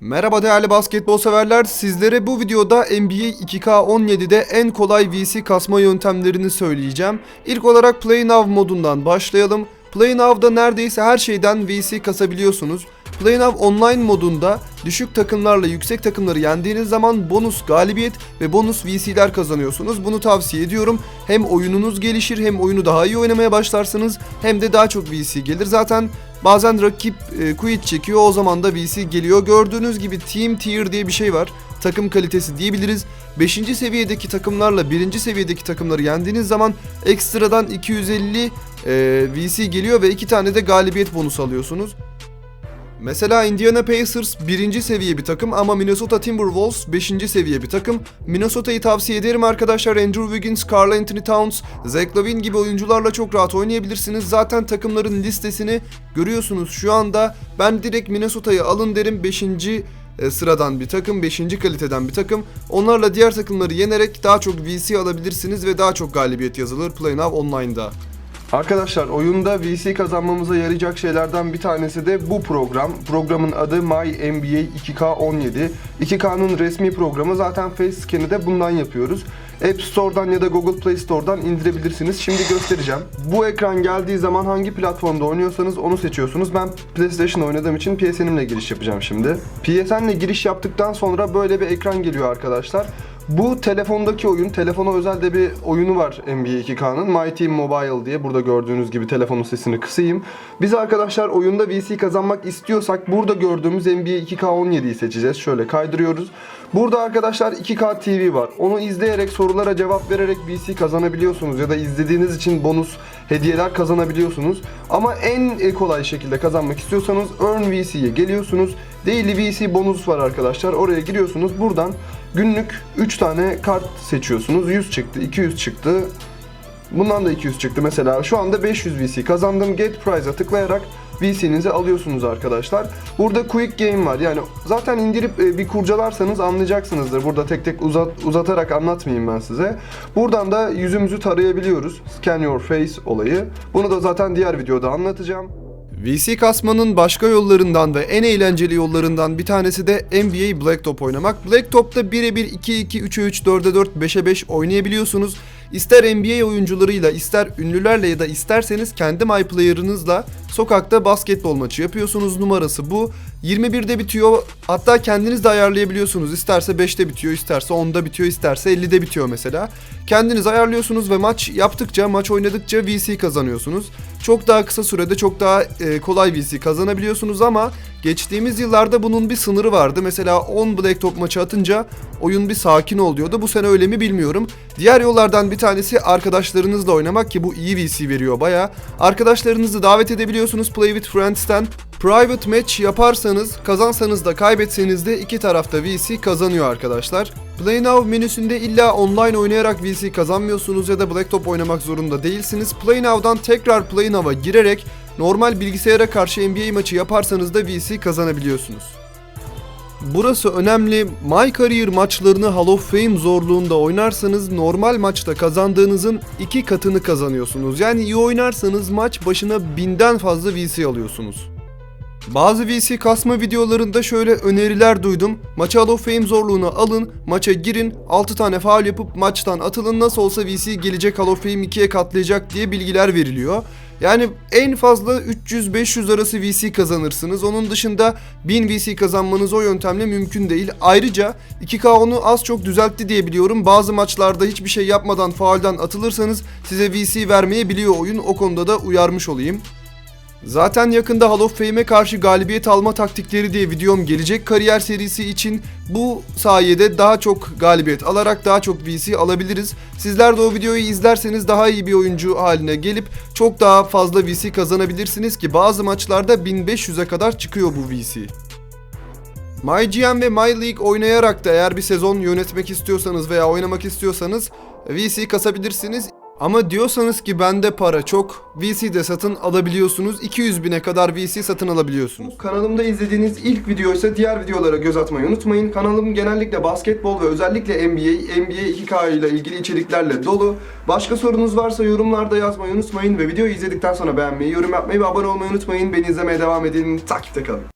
Merhaba değerli basketbol severler. Sizlere bu videoda NBA 2K17'de en kolay VC kasma yöntemlerini söyleyeceğim. İlk olarak Play Now modundan başlayalım. Play Now'da neredeyse her şeyden VC kasabiliyorsunuz. Play Now Online modunda düşük takımlarla yüksek takımları yendiğiniz zaman bonus galibiyet ve bonus VC'ler kazanıyorsunuz. Bunu tavsiye ediyorum. Hem oyununuz gelişir hem oyunu daha iyi oynamaya başlarsınız hem de daha çok VC gelir. Zaten Bazen rakip e, quit çekiyor o zaman da VC geliyor. Gördüğünüz gibi Team Tier diye bir şey var. Takım kalitesi diyebiliriz. 5. seviyedeki takımlarla 1. seviyedeki takımları yendiğiniz zaman ekstradan 250 e, VC geliyor ve 2 tane de galibiyet bonusu alıyorsunuz. Mesela Indiana Pacers 1. seviye bir takım ama Minnesota Timberwolves 5. seviye bir takım. Minnesota'yı tavsiye ederim arkadaşlar. Andrew Wiggins, Karl Anthony Towns, Zach Lavine gibi oyuncularla çok rahat oynayabilirsiniz. Zaten takımların listesini görüyorsunuz şu anda. Ben direkt Minnesota'yı alın derim 5. sıradan bir takım, 5. kaliteden bir takım. Onlarla diğer takımları yenerek daha çok VC alabilirsiniz ve daha çok galibiyet yazılır Play Now Online'da. Arkadaşlar oyunda VC kazanmamıza yarayacak şeylerden bir tanesi de bu program. Programın adı My NBA 2K17. 2K'nın resmi programı zaten Facescan'i de bundan yapıyoruz. App Store'dan ya da Google Play Store'dan indirebilirsiniz. Şimdi göstereceğim. Bu ekran geldiği zaman hangi platformda oynuyorsanız onu seçiyorsunuz. Ben PlayStation oynadığım için PSN'imle giriş yapacağım şimdi. PSN'le giriş yaptıktan sonra böyle bir ekran geliyor arkadaşlar. Bu telefondaki oyun, telefona özel de bir oyunu var NBA 2K'nın. My Team Mobile diye burada gördüğünüz gibi telefonun sesini kısayım. Biz arkadaşlar oyunda VC kazanmak istiyorsak burada gördüğümüz NBA 2K17'yi seçeceğiz. Şöyle kaydırıyoruz. Burada arkadaşlar 2K TV var. Onu izleyerek sorulara cevap vererek VC kazanabiliyorsunuz ya da izlediğiniz için bonus hediyeler kazanabiliyorsunuz. Ama en kolay şekilde kazanmak istiyorsanız Earn VC'ye geliyorsunuz. Daily VC bonus var arkadaşlar. Oraya giriyorsunuz. Buradan günlük 3 tane kart seçiyorsunuz. 100 çıktı, 200 çıktı. Bundan da 200 çıktı mesela. Şu anda 500 VC kazandım. Get Prize'a tıklayarak VC'nizi alıyorsunuz arkadaşlar. Burada Quick Game var. Yani zaten indirip e, bir kurcalarsanız anlayacaksınızdır. Burada tek tek uzat, uzatarak anlatmayayım ben size. Buradan da yüzümüzü tarayabiliyoruz. Scan Your Face olayı. Bunu da zaten diğer videoda anlatacağım. VC kasmanın başka yollarından ve en eğlenceli yollarından bir tanesi de NBA Blacktop oynamak. Blacktop'ta birebir 2-2, 3'e 3, 4'e 4, 5'e 5 oynayabiliyorsunuz. İster NBA oyuncularıyla, ister ünlülerle ya da isterseniz kendi my player'ınızla sokakta basketbol maçı yapıyorsunuz. Numarası bu. 21'de bitiyor. Hatta kendiniz de ayarlayabiliyorsunuz. İsterse 5'te bitiyor, isterse 10'da bitiyor, isterse 50'de bitiyor mesela. Kendiniz ayarlıyorsunuz ve maç yaptıkça, maç oynadıkça VC kazanıyorsunuz. Çok daha kısa sürede çok daha e, kolay VC kazanabiliyorsunuz ama geçtiğimiz yıllarda bunun bir sınırı vardı. Mesela 10 Blacktop maçı atınca oyun bir sakin oluyordu. Bu sene öyle mi bilmiyorum. Diğer yollardan bir tanesi arkadaşlarınızla oynamak ki bu iyi VC veriyor baya. Arkadaşlarınızı davet edebiliyorsunuz Play with Friends'ten. Private match yaparsanız, kazansanız da kaybetseniz de iki tarafta VC kazanıyor arkadaşlar. Play Now menüsünde illa online oynayarak VC kazanmıyorsunuz ya da Blacktop oynamak zorunda değilsiniz. Play Now'dan tekrar Play Now'a girerek normal bilgisayara karşı NBA maçı yaparsanız da VC kazanabiliyorsunuz. Burası önemli. My Career maçlarını Hall of Fame zorluğunda oynarsanız normal maçta kazandığınızın iki katını kazanıyorsunuz. Yani iyi oynarsanız maç başına binden fazla VC alıyorsunuz. Bazı VC kasma videolarında şöyle öneriler duydum. Maça Hall of Fame zorluğunu alın, maça girin, 6 tane faul yapıp maçtan atılın nasıl olsa VC gelecek Hall of Fame 2'ye katlayacak diye bilgiler veriliyor. Yani en fazla 300-500 arası VC kazanırsınız. Onun dışında 1000 VC kazanmanız o yöntemle mümkün değil. Ayrıca 2K onu az çok düzeltti diye biliyorum. Bazı maçlarda hiçbir şey yapmadan faulden atılırsanız size VC vermeyebiliyor oyun. O konuda da uyarmış olayım. Zaten yakında Hall of Fame'e karşı galibiyet alma taktikleri diye videom gelecek kariyer serisi için. Bu sayede daha çok galibiyet alarak daha çok VC alabiliriz. Sizler de o videoyu izlerseniz daha iyi bir oyuncu haline gelip çok daha fazla VC kazanabilirsiniz ki bazı maçlarda 1500'e kadar çıkıyor bu VC. MyGM ve MyLeague oynayarak da eğer bir sezon yönetmek istiyorsanız veya oynamak istiyorsanız VC kasabilirsiniz. Ama diyorsanız ki bende para çok, VC'de satın alabiliyorsunuz. 200 bine kadar VC satın alabiliyorsunuz. Kanalımda izlediğiniz ilk video ise diğer videolara göz atmayı unutmayın. Kanalım genellikle basketbol ve özellikle NBA, NBA 2K ile ilgili içeriklerle dolu. Başka sorunuz varsa yorumlarda yazmayı unutmayın ve videoyu izledikten sonra beğenmeyi, yorum yapmayı ve abone olmayı unutmayın. Beni izlemeye devam edin. Takipte kalın.